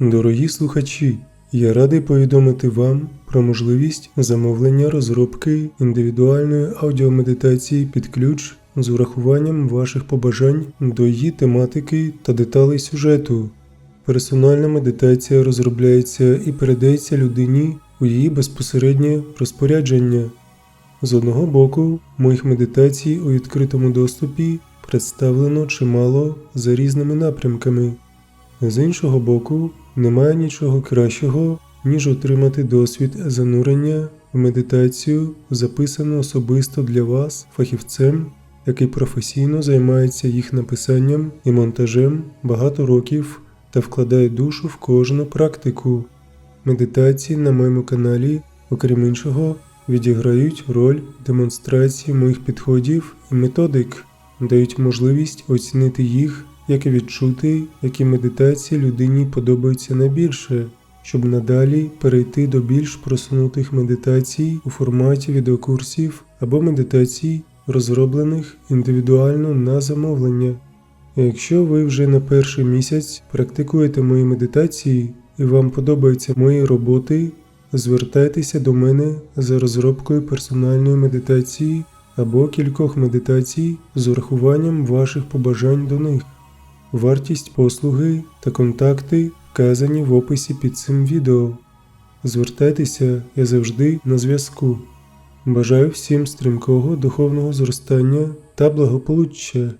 Дорогі слухачі, я радий повідомити вам про можливість замовлення розробки індивідуальної аудіомедитації під ключ з урахуванням ваших побажань до її тематики та деталей сюжету. Персональна медитація розробляється і передається людині у її безпосереднє розпорядження. З одного боку, моїх медитацій у відкритому доступі представлено чимало за різними напрямками. З іншого боку, немає нічого кращого, ніж отримати досвід занурення в медитацію, записану особисто для вас фахівцем, який професійно займається їх написанням і монтажем багато років та вкладає душу в кожну практику. Медитації на моєму каналі, окрім іншого, відіграють роль демонстрації моїх підходів і методик, дають можливість оцінити їх, як відчути, які медитації людині подобаються найбільше, щоб надалі перейти до більш просунутих медитацій у форматі відеокурсів або медитацій, розроблених індивідуально на замовлення. Якщо ви вже на перший місяць практикуєте мої медитації і вам подобаються мої роботи, звертайтеся до мене за розробкою персональної медитації або кількох медитацій з урахуванням ваших побажань до них. Вартість послуги та контакти вказані в описі під цим відео. Звертайтеся, я завжди на зв'язку. Бажаю всім стрімкого духовного зростання та благополуччя.